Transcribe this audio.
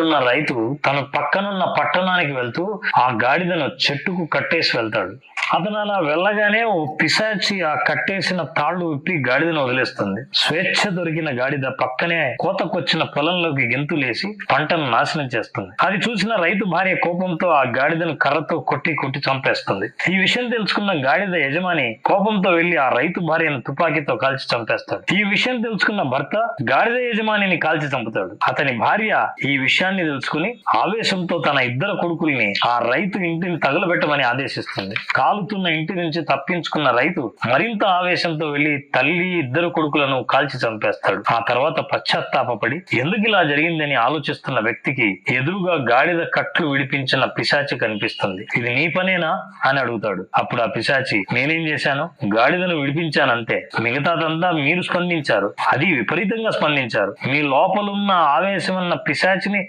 ఉన్న రైతు తన పక్కనున్న పట్టణానికి వెళ్తూ ఆ గాడిదను చెట్టుకు కట్టేసి వెళ్తాడు. అతను అలా వెళ్ళగానే ఓ పిశాచి ఆ కట్టేసిన తాళ్ళు విప్పి గాడిదను వదిలేస్తుంది. స్వేచ్ఛ దొరికిన గాడిద పక్కనే కోతకొచ్చిన పొలంలోకి గెంతులేసి పంటను నాశనం చేస్తుంది. అది చూసిన రైతు భార్య కోపంతో ఆ గాడిదను కర్రతో కొట్టి కొట్టి చంపేస్తుంది. ఈ విషయం తెలుసుకున్న గాడిద యజమాని కోపంతో వెళ్ళి ఆ రైతు భార్యను తుపాకీతో కాల్చి చంపేస్తాడు. ఈ విషయం తెలుసుకున్న భర్త గాడిద యజమానిని కాల్చి చంపుతాడు. అతని భార్య ఈ విషయాన్ని తెలుసుకుని ఆవేశంతో తన ఇద్దరు కొడుకుల్ని ఆ రైతు ఇంటిని తగలబెట్టమని ఆదేశిస్తుంది. కాలు కాలుతున్న ఇంటి నుంచి తప్పించుకున్న రైతు మరింత ఆవేశంతో వెళ్ళి తల్లి ఇద్దరు కొడుకులను కాల్చి చంపేస్తాడు. ఆ తర్వాత పశ్చాత్తాపడి ఎందుకు ఇలా జరిగిందని ఆలోచిస్తున్న వ్యక్తికి ఎదురుగా గాడిద కట్లు విడిపించిన పిశాచి కనిపిస్తుంది. ఇది నీ పనేనా? అని అడుగుతాడు. అప్పుడు ఆ పిశాచి నేనేం చేశాను? గాడిదను విడిపించానంతే. మిగతాదంతా మీరు స్పందించారు. అది విపరీతంగా స్పందించారు. మీ లోపలున్న అన్న పిశాచిని